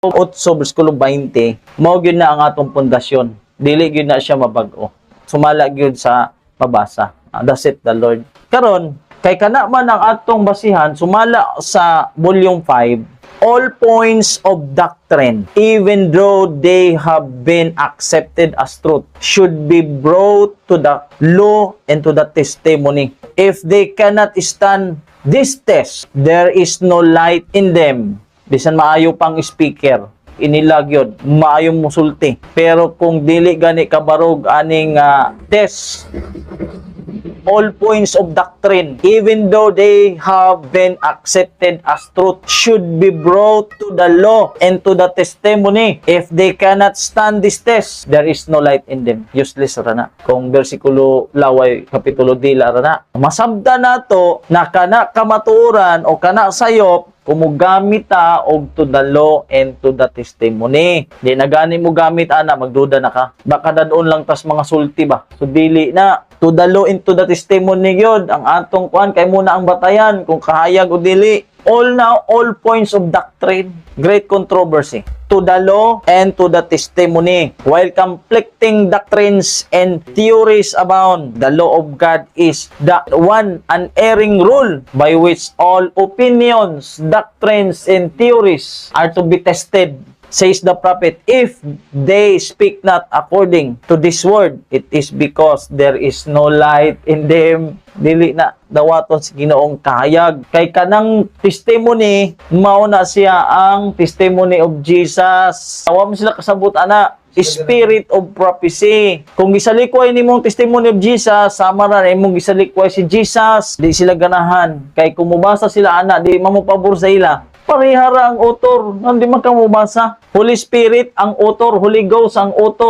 8 versikulo 20 mao gyud na ang atong pundasyon. Dili gyud na siya mabag-o. Sumala gyud sa pabasa. Ah, that's it the Lord. Karon kay kana man ang atong basihan sumala sa volume 5 all points of doctrine even though they have been accepted as truth should be brought to the law and to the testimony. If they cannot stand this test there is no light in them bisan maayo pang speaker inilag yun maayong musulti pero kung dili gani kabarog aning ah, test all points of doctrine, even though they have been accepted as truth, should be brought to the law and to the testimony. If they cannot stand this test, there is no light in them. Useless rana. Kung versikulo laway, kapitulo dila rana. Masabda na to na kana kamaturan o kana sayop kumugamit ta og to the law and to the testimony. Di na gani mo gamit ana magduda na ka. Baka dadon lang tas mga sulti ba. So dili na to the law and to the testimony gyud ang atong kuan kay muna ang batayan kung kahayag o dili. All now all points of doctrine, great controversy to the law and to the testimony. While conflicting doctrines and theories abound, the law of God is the one unerring rule by which all opinions, doctrines, and theories are to be tested. Says the prophet, if they speak not according to this word, it is because there is no light in them. Dili na dawaton si Ginoong kahayag. Kay kanang testimony, mao na siya ang testimony of Jesus. Awa mo sila kasabot ana, spirit of prophecy. Kung gisalikway ni mong testimony of Jesus, sama ra na imong gisalikway si Jesus, di sila ganahan. Kay kung mubasa sila ana, di mamupabor sa ila. Parihara ang author, hindi man ka mubasa. Holy Spirit ang author, Holy Ghost ang author.